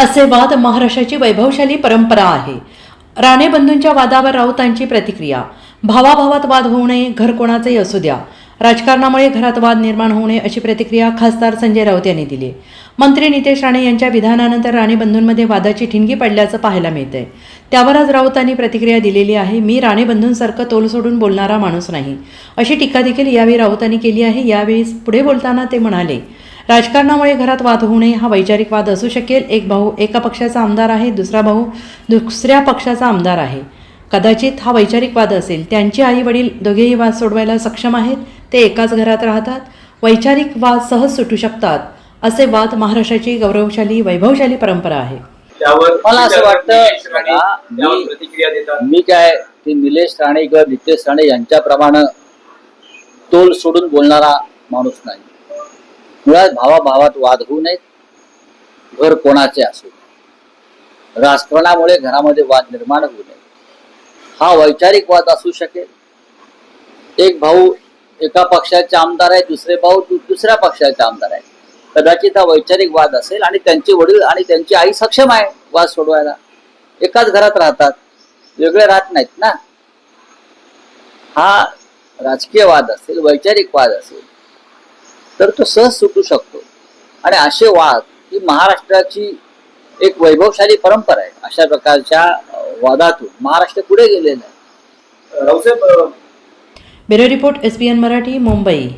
असे वाद महाराष्ट्राची वैभवशाली परंपरा आहे. राणे बंधूंच्या वादावर राऊतांची प्रतिक्रिया. भावाभावात वाद होऊ नये घर कोणाचंही असू द्या. राजकारणामुळे घरात वाद निर्माण होऊ नये अशी प्रतिक्रिया खासदार संजय राऊत यांनी दिली. मंत्री नितेश राणे यांच्या विधानानंतर राणे बंधूंमध्ये वादाची ठिणगी पडल्याचं पाहायला मिळतंय. त्यावर आज राऊतांनी प्रतिक्रिया दिलेली आहे मी राणे बंधूंसारखं तोल सोडून बोलणारा माणूस नाही. अशी टीका देखील यावेळी राऊतांनी केली आहे. यावेळी पुढे बोलताना ते म्हणाले राजकारणामुळे घरात वाद होऊ नये हा वैचारिक वाद असू शकेल. एक भाऊ एका पक्षाचा आमदार आहे दुसरा भाऊ दुसऱ्या पक्षाचा आमदार आहे. कदाचित हा वैचारिक वाद असेल. त्यांचे आई वडील दोघेही वाद सोडवायला सक्षम आहेत. ते एकाच घरात राहतात. वैचारिक वाद सहज सुटू शकतात असे वाद महाराष्ट्राची गौरवशाली वैभवशाली परंपरा आहे. त्यावर मला असं वाटतं, मी काय ते निलेश राणे किंवा नितेश राणे यांच्याप्रमाणे तोल सोडून बोलणारा माणूस नाही. मुळात भावाभावात वाद होऊ नयेत. घर कोणाचे असू. राजकारणामुळे घरामध्ये वाद निर्माण होऊ नये हा वैचारिक वाद असू शकेल. एक भाऊ एका पक्षाचे आमदार आहे दुसरे भाऊ दुसऱ्या पक्षाचे आमदार आहे. कदाचित हा वैचारिक वाद असेल आणि त्यांचे वडील आणि त्यांची आई सक्षम आहे वाद सोडवायला. एकाच घरात राहतात. वेगळे राहत नाहीत ना. हा राजकीय वाद असेल वैचारिक वाद असेल तर तो सहज सुटू शकतो. आणि असे वाद ही महाराष्ट्राची एक वैभवशाली परंपरा आहे. अशा प्रकारच्या वादातून महाराष्ट्र पुढे गेलेलं आहे. Bureau report S Marathi Mumbai.